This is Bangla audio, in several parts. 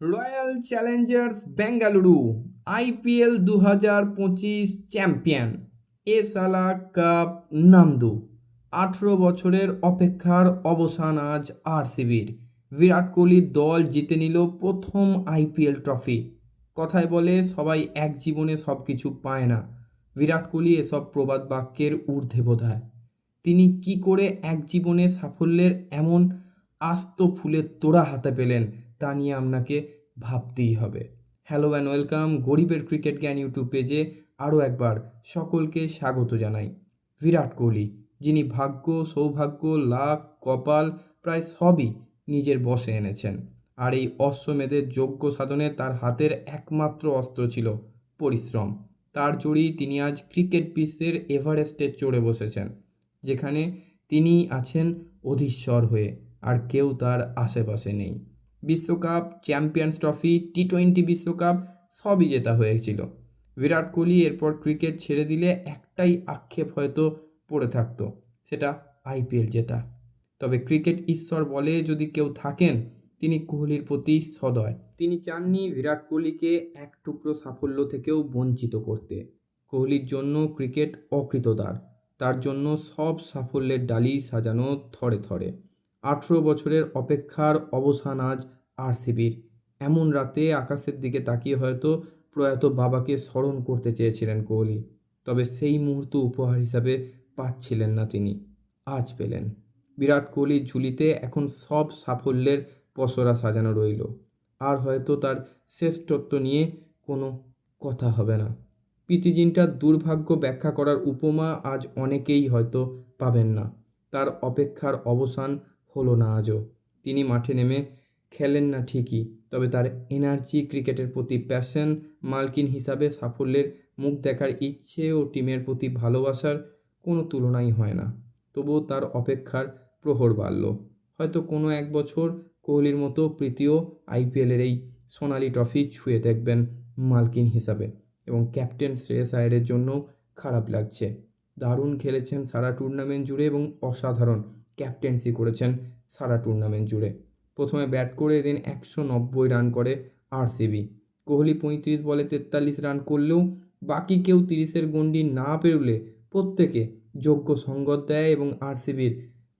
রয়্যাল চ্যালেঞ্জার্স বেঙ্গালুরু আইপিএল দু হাজার পঁচিশ চ্যাম্পিয়ন এ সালা কাপ নামদু আঠেরো বছরের অপেক্ষার অবসান আজ আরসিবির বিরাট কোহলির দল জিতে নিল প্রথম আইপিএল ট্রফি কথায় বলে সবাই এক জীবনে সব কিছু পায় না। বিরাট কোহলি এসব প্রবাদ বাক্যের ঊর্ধ্বে বোধায় তিনি কি করে এক জীবনে সাফল্যের এমন আস্ত ফুলের তোড়া হাতে পেলেন তা নিয়ে আপনাকে ভাবতেই হবে। হ্যালো অ্যান্ড ওয়েলকাম গরিবের ক্রিকেট জ্ঞান ইউটিউব পেজে আরও একবার সকলকে স্বাগত জানাই। বিরাট কোহলি, যিনি ভাগ্য, সৌভাগ্য লাক কপাল প্রায় সবই নিজের বসে এনেছেন। আর এই অশ্বমেধের যোগ্য সাধনে তার হাতের একমাত্র অস্ত্র ছিল পরিশ্রম। তার জোরেই তিনি আজ ক্রিকেট বিশ্বের এভারেস্টে চড়ে বসেছেন, যেখানে তিনি আছেন অধীশ্বর হয়ে, আর কেউ তার আশেপাশে নেই। বিশ্বকাপ চ্যাম্পিয়ন্স ট্রফি টি টোয়েন্টি বিশ্বকাপ সবই জেতা হয়েছিল। বিরাট কোহলি এরপর ক্রিকেট ছেড়ে দিলে একটাই আক্ষেপ হয়তো পড়ে থাকতো, সেটা আইপিএল জেতা। তবে ক্রিকেট ঈশ্বর বলে যদি কেউ থাকেন, তিনি কোহলির প্রতি সদয়। তিনি চাননি বিরাট কোহলিকে এক টুকরো সাফল্য থেকেও বঞ্চিত করতে। কোহলির জন্য ক্রিকেট অকৃতদার। তার জন্য সব সাফল্যের ডালি সাজানো থরে থরে। আঠেরো বছরের অপেক্ষার অবসান আজ আরসিবির। এমন রাতে আকাশের দিকে তাকিয়ে হয়তো প্রয়াত বাবাকে স্মরণ করতে চেয়েছিলেন কোহলি, তবে সেই মুহূর্ত উপহার হিসাবে পাচ্ছিলেন না তিনি, আজ পেলেন। বিরাট কোহলির ঝুলিতে এখন সব সাফল্যের পসরা সাজানো রইল, আর হয়তো তার শ্রেষ্ঠত্ব নিয়ে কোনো কথা হবে না। প্রীতিজিনটার দুর্ভাগ্য ব্যাখ্যা করার উপমা আজ অনেকেই হয়তো পাবেন না, তার অপেক্ষার অবসান হলো না আজও। তিনি মাঠে নেমে খেলেন না ঠিকই, তবে তার এনার্জি, ক্রিকেটের প্রতি প্যাশন মালকিন হিসাবে সাফল্যের মুখ দেখার ইচ্ছে ও টিমের প্রতি ভালোবাসার কোনো তুলনাই হয় না। তবুও তার অপেক্ষার প্রহর বাড়ল। হয়তো কোনো এক বছর কোহলির মতো প্রীতিও আইপিএলের এই সোনালি ট্রফি ছুঁয়ে দেখবেন মালকিন হিসাবে এবং ক্যাপ্টেন শ্রেয়স আয়ারের জন্য খারাপ লাগছে। দারুণ খেলেছেন সারা টুর্নামেন্ট জুড়ে এবং অসাধারণ ক্যাপ্টেন্সি করেছেন সারা টুর্নামেন্ট জুড়ে। প্রথমে ব্যাট করে এদিন একশো নব্বই রান করে আরসিবি। কোহলি পঁয়ত্রিশ বলে তেতাল্লিশ রান করলেও বাকি কেউ তিরিশের গণ্ডি না পেরোলে প্রত্যেকে যোগ্য সঙ্গত দেয় এবং আরসিবির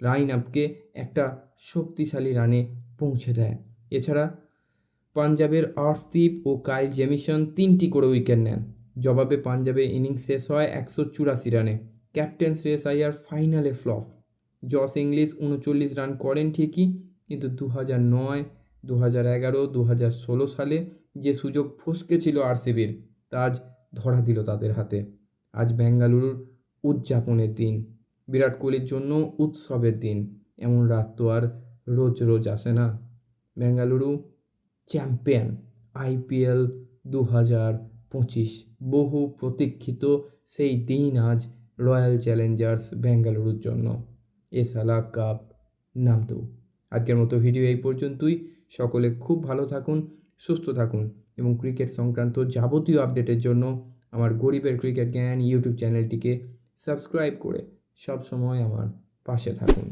লাইন আপকে একটা শক্তিশালী রানে পৌঁছে দেয়। এছাড়া পাঞ্জাবের আর্শদীপ ও কাইল জেমিসন তিনটি করে উইকেট নেন। জবাবে পাঞ্জাবের ইনিংস শেষ হয় একশো চুরাশি রানে। ক্যাপ্টেন শ্রেয়স আইয়ার ফাইনালে ফ্লপ। জস ইংলিশ উনচল্লিশ রান করেন ঠিকই কিন্তু দু হাজার নয় দু হাজার এগারো দু হাজার ষোলো সালে যে সুযোগ ফসকে ছিল আরসিবির, তা আজ ধরা দিল তাদের হাতে। আজ বেঙ্গালুরুর উদযাপনের দিন, বিরাট কোহলির জন্য উৎসবের দিন। এমন রাত তো আর রোজ রোজ আসে না। বেঙ্গালুরু চ্যাম্পিয়ন, আইপিএল দু হাজার পঁচিশ, বহু প্রতীক্ষিত সেই দিন আজ রয়্যাল চ্যালেঞ্জার্স বেঙ্গালুরুর জন্য। এ সালা কাপ নামতো আজকের মতো ভিডিও এই পর্যন্তই। সকলে খুব ভালো থাকুন, সুস্থ থাকুন এবং ক্রিকেট সংক্রান্ত যাবতীয় আপডেটের জন্য আমার গরিবের ক্রিকেট জ্ঞান ইউটিউব চ্যানেলটিকে সাবস্ক্রাইব করে সব সময় আমার পাশে থাকুন।